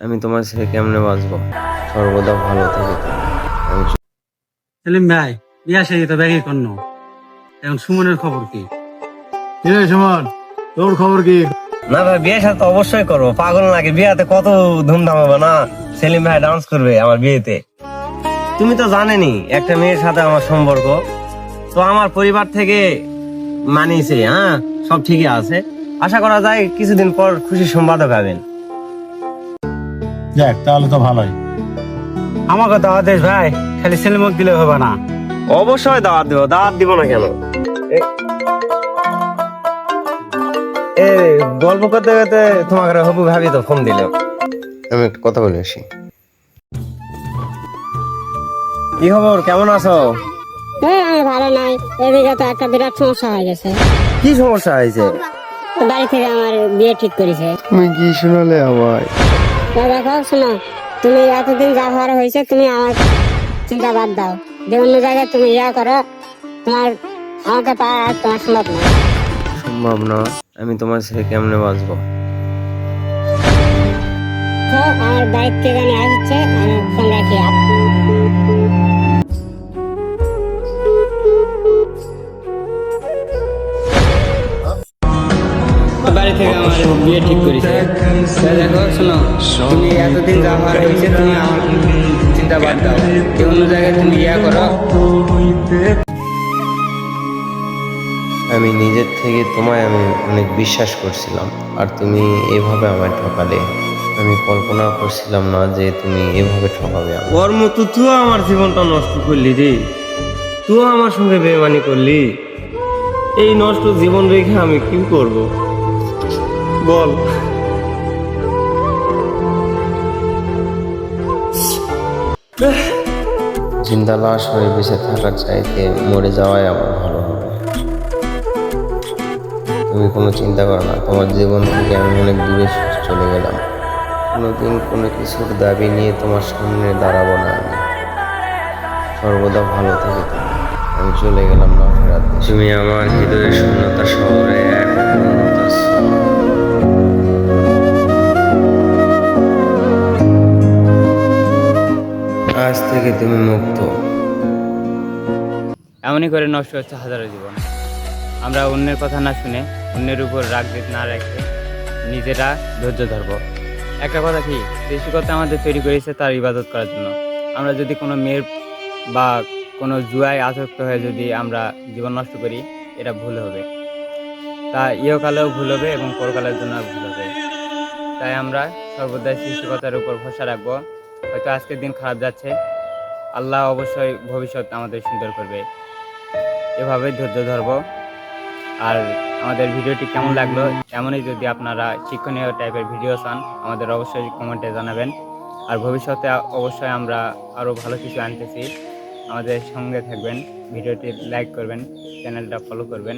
আমি তোমার ছেলে কেমনে বাঁচবো? সর্বদা ভালো থেকে সেলিম ভাই বিয়া সেই তো ব্যাগে করন এখন সুমনের খবর কি? কি রে সুমন? তোর খবর কি? না ভাই বিয়ে সাথে অবশ্যই করব। পাগল নাকি? বিয়েতে কত ধুমধাম হবে না? সেলিম ভাই ডান্স করবে আমার বিয়েতে। তুমি তো জানেনি একটা মেয়ের সাথে আমার সম্পর্ক। তো আমার পরিবার থেকে মানিয়েছে হ্যাঁ? সব ঠিকই আছে। আশা করা যায় কিছুদিন পর খুশি সংবাদও পাবেন দেখ তাহলে তো ভালোই। আমাকে দাওয়া দেশ ভাই খালি সেলিমক দিলে হবে না। অবশ্যই দাওয়াত দিব দাওয়াত দিব না কেন? এ- গল্প করতে করতে তোমাকে হবু ভাবি তো ফোন দিল। আমি একটা কথা বলে আসি। কি খবর কেমন আছো? হ্যাঁ ভালো নাই। এদিকে তো একটা বিরাট সমস্যা হয়ে গেছে। কি সমস্যা হয়েছে? বাড়ি থেকে আমার বিয়ে ঠিক করেছে। তুমি কি শোনালে আমায়? তো দেখো শোনো। তুমি এতদিন যা হওয়ার হয়েছে তুমি আমার চিন্তা বাদ দাও। যে অন্য জায়গায় তুমি ইয়া করো তোমার আমাকে পাওয়া আর তোমার সম্ভব না। সম্ভব না। আমি তোমার ছেলে কেমনে বাঁচবো? আমার বাইক কে জানি আসছে আমি ফোন থেকে আমার বিয়ে ঠিক করেছে। তো দেখো শোনো তুমি এতদিন যা হয়েছে তুমি আমার চিন্তা বাদ দাও। অন্য জায়গায় তুমি ইয়া করো। আমি নিজের থেকে তোমায় আমি অনেক বিশ্বাস করছিলাম আর তুমি এভাবে আমায় ঠকালে। আমি কল্পনা করছিলাম না যে তুমি এভাবে ঠকাবে ওর মতো তুই আমার জীবনটা নষ্ট করলি রে। তুই আমার সঙ্গে বেমানি করলি। এই নষ্ট জীবন রেখে আমি কি করব? বল। জিন্দা লাশ হয়ে বেঁচে থাকার চাইতে মরে যাওয়াই আমার ভালো হবে। তুমি কোনো চিন্তা করো না, তোমার জীবন থেকে আমি অনেক দূরে চলে গেলাম। কোনোদিন কোনো কিছুর দাবি নিয়ে তোমার সামনে দাঁড়াবো না আমি। সর্বদা ভালো থেকে। আমি চলে গেলাম না ফেরাত তুমি আমার হৃদয়ের শূন্যতা শহরে এক। থেকে তুমি মুক্ত। এমনই করে নষ্ট হচ্ছে হাজারো জীবন। আমরা অন্যের কথা না শুনে, অন্যের উপর রাগ না রেখে নিজেরা ধৈর্য ধরবো। একটা কথা কি, সৃষ্টিকর্তা আমাদের তৈরি করেছে তার ইবাদত করার জন্য। আমরা যদি কোনো মেয়ের বা কোনো জুয়ায় আসক্ত হয়ে যদি আমরা জীবন নষ্ট করি, এটা ভুল হবে। তা ইহকালেও ভুল হবে এবং পরকালের জন্য ভুল হবে। তাই আমরা সর্বদাই সৃষ্টিকর্তার উপর ভরসা রাখব। হয়তো আজকের দিন খারাপ যাচ্ছে আল্লাহ অবশ্যই ভবিষ্যৎ আমাদের সুন্দর করবে। এভাবে ধৈর্য ধরবো। আর আমাদের ভিডিওটি কেমন লাগল, এমনই যদি আপনারা শিক্ষণীয় টাইপের ভিডিও চান, আমাদের অবশ্যই কমেন্টে জানাবেন। আর ভবিষ্যতে অবশ্যই আমরা আরও ভালো কিছু আনতেছি। আমাদের সঙ্গে থাকবেন, ভিডিওটি লাইক করবেন চ্যানেলটা ফলো করবেন।